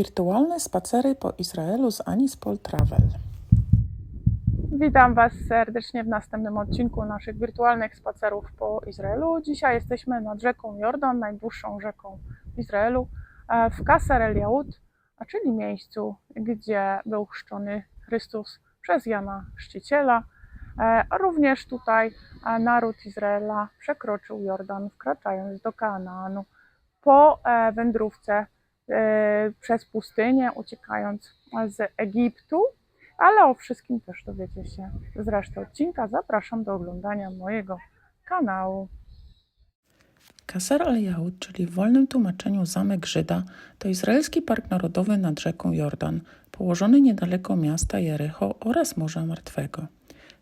Wirtualne spacery po Izraelu z Anispol Travel. Witam Was serdecznie w następnym odcinku naszych wirtualnych spacerów po Izraelu. Dzisiaj jesteśmy nad rzeką Jordan, najdłuższą rzeką w Izraelu, e, w Kaser el Yaud, czyli miejscu, gdzie był chrzczony Chrystus przez Jana Chrzciciela. E, również tutaj e, naród Izraela przekroczył Jordan, wkraczając do Kanaanu po wędrówce przez pustynię, uciekając z Egiptu. Ale o wszystkim też dowiecie się z reszty odcinka. Zapraszam do oglądania mojego kanału. Kaser al-Yahud, czyli w wolnym tłumaczeniu Zamek Żyda, to izraelski park narodowy nad rzeką Jordan, położony niedaleko miasta Jericho oraz Morza Martwego.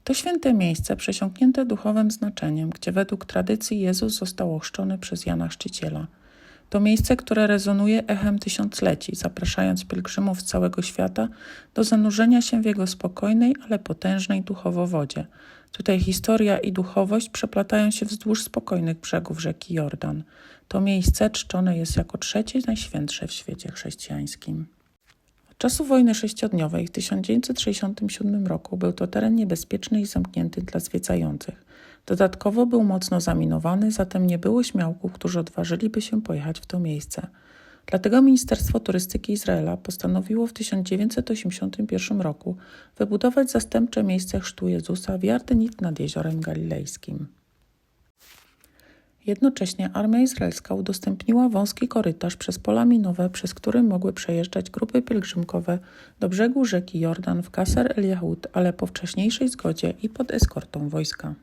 To święte miejsce przesiąknięte duchowym znaczeniem, gdzie według tradycji Jezus został ochrzczony przez Jana Chrzciciela. To miejsce, które rezonuje echem tysiącleci, zapraszając pielgrzymów z całego świata do zanurzenia się w jego spokojnej, ale potężnej duchowo wodzie. Tutaj historia i duchowość przeplatają się wzdłuż spokojnych brzegów rzeki Jordan. To miejsce czczone jest jako trzecie najświętsze w świecie chrześcijańskim. Od czasu wojny sześciodniowej w 1967 roku był to teren niebezpieczny i zamknięty dla zwiedzających. Dodatkowo był mocno zaminowany, zatem nie było śmiałków, którzy odważyliby się pojechać w to miejsce. Dlatego Ministerstwo Turystyki Izraela postanowiło w 1981 roku wybudować zastępcze miejsce chrztu Jezusa w Jardenit nad Jeziorem Galilejskim. Jednocześnie armia izraelska udostępniła wąski korytarz przez pola minowe, przez który mogły przejeżdżać grupy pielgrzymkowe do brzegu rzeki Jordan w Kaser el Yahud, ale po wcześniejszej zgodzie i pod eskortą wojska.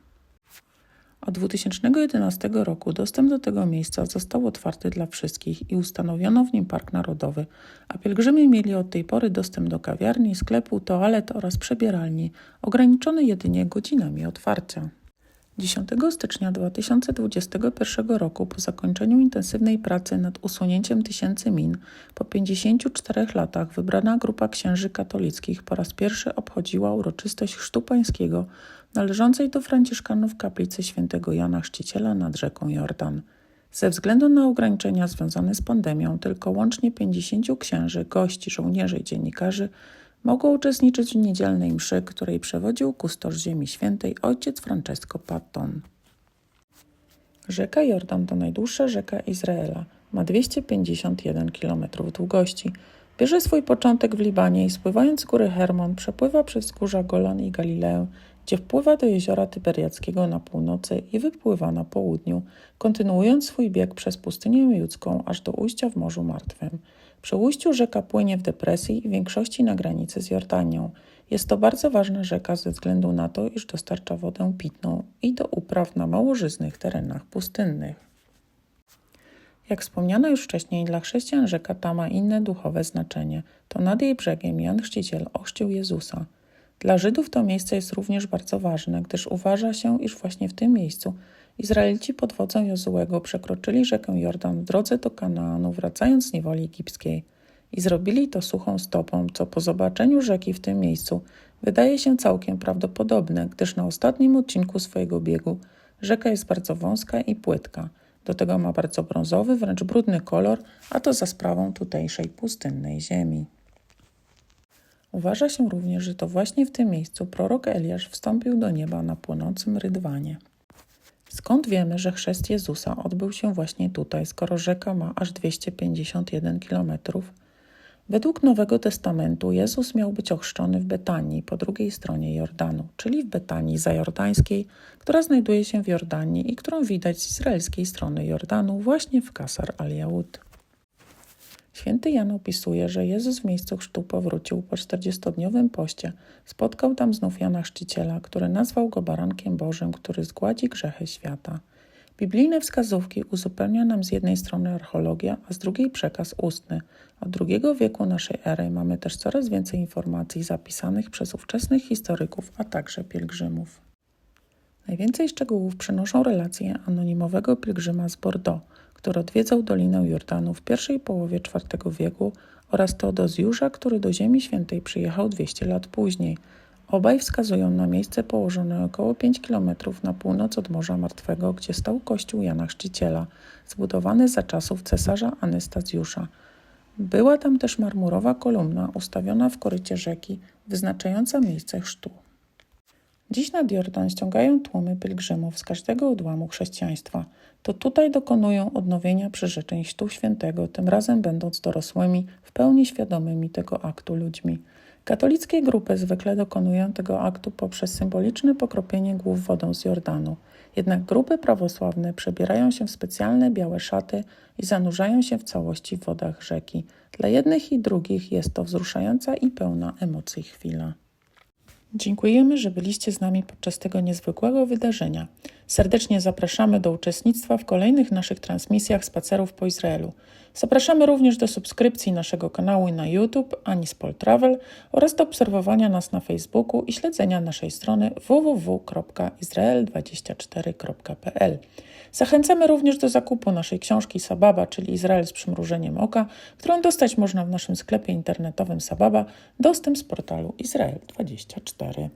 Od 2011 roku dostęp do tego miejsca został otwarty dla wszystkich i ustanowiono w nim park narodowy, a pielgrzymi mieli od tej pory dostęp do kawiarni, sklepu, toalet oraz przebieralni, ograniczony jedynie godzinami otwarcia. 10 stycznia 2021 roku, po zakończeniu intensywnej pracy nad usunięciem tysięcy min, po 54 latach wybrana grupa księży katolickich po raz pierwszy obchodziła uroczystość chrztu pańskiego należącej do franciszkanów kaplicy świętego Jana Chrzciciela nad rzeką Jordan. Ze względu na ograniczenia związane z pandemią, tylko łącznie 50 księży, gości, żołnierzy i dziennikarzy mogło uczestniczyć w niedzielnej mszy, której przewodził kustosz Ziemi Świętej ojciec Francesco Patton. Rzeka Jordan to najdłuższa rzeka Izraela. Ma 251 km długości. Bierze swój początek w Libanie i spływając z góry Hermon przepływa przez wzgórza Golan i Galileę, gdzie wpływa do jeziora Tyberiackiego na północy i wypływa na południu, kontynuując swój bieg przez pustynię judzką aż do ujścia w Morzu Martwym. Przy ujściu rzeka płynie w depresji w większości na granicy z Jordanią. Jest to bardzo ważna rzeka ze względu na to, iż dostarcza wodę pitną i do upraw na małożyznych terenach pustynnych. Jak wspomniano już wcześniej, dla chrześcijan rzeka ta ma inne duchowe znaczenie. To nad jej brzegiem Jan Chrzciciel ochrzcił Jezusa. Dla Żydów to miejsce jest również bardzo ważne, gdyż uważa się, iż właśnie w tym miejscu Izraelici pod wodzą Jozułego przekroczyli rzekę Jordan w drodze do Kanaanu, wracając z niewoli egipskiej. I zrobili to suchą stopą, co po zobaczeniu rzeki w tym miejscu wydaje się całkiem prawdopodobne, gdyż na ostatnim odcinku swojego biegu rzeka jest bardzo wąska i płytka. Do tego ma bardzo brązowy, wręcz brudny kolor, a to za sprawą tutejszej pustynnej ziemi. Uważa się również, że to właśnie w tym miejscu prorok Eliasz wstąpił do nieba na płonącym rydwanie. Skąd wiemy, że chrzest Jezusa odbył się właśnie tutaj, skoro rzeka ma aż 251 km? Według Nowego Testamentu Jezus miał być ochrzczony w Betanii po drugiej stronie Jordanu, czyli w Betanii zajordańskiej, która znajduje się w Jordanii i którą widać z izraelskiej strony Jordanu właśnie w Kasar al-Jahud. Święty Jan opisuje, że Jezus w miejscu chrztu powrócił po 40-dniowym poście. Spotkał tam znów Jana Chrzciciela, który nazwał go barankiem Bożym, który zgładzi grzechy świata. Biblijne wskazówki uzupełnia nam z jednej strony archeologia, a z drugiej przekaz ustny. Od II wieku naszej ery mamy też coraz więcej informacji zapisanych przez ówczesnych historyków, a także pielgrzymów. Najwięcej szczegółów przynoszą relacje anonimowego pielgrzyma z Bordeaux, który odwiedzał Dolinę Jordanu w pierwszej połowie IV wieku oraz Teodozjusza, który do Ziemi Świętej przyjechał 200 lat później. Obaj wskazują na miejsce położone około 5 km na północ od Morza Martwego, gdzie stał kościół Jana Chrzciciela, zbudowany za czasów cesarza Anastazjusza. Była tam też marmurowa kolumna ustawiona w korycie rzeki, wyznaczająca miejsce chrztu. Dziś nad Jordan ściągają tłumy pielgrzymów z każdego odłamu chrześcijaństwa. To tutaj dokonują odnowienia przyrzeczeń Chrztu Świętego, tym razem będąc dorosłymi, w pełni świadomymi tego aktu ludźmi. Katolickie grupy zwykle dokonują tego aktu poprzez symboliczne pokropienie głów wodą z Jordanu. Jednak grupy prawosławne przebierają się w specjalne białe szaty i zanurzają się w całości w wodach rzeki. Dla jednych i drugich jest to wzruszająca i pełna emocji chwila. Dziękujemy, że byliście z nami podczas tego niezwykłego wydarzenia. Serdecznie zapraszamy do uczestnictwa w kolejnych naszych transmisjach spacerów po Izraelu. Zapraszamy również do subskrypcji naszego kanału na YouTube Anispol Travel oraz do obserwowania nas na Facebooku i śledzenia naszej strony www.izrael24.pl. Zachęcamy również do zakupu naszej książki Sababa, czyli Izrael z przymrużeniem oka, którą dostać można w naszym sklepie internetowym Sababa, dostęp z portalu Izrael24.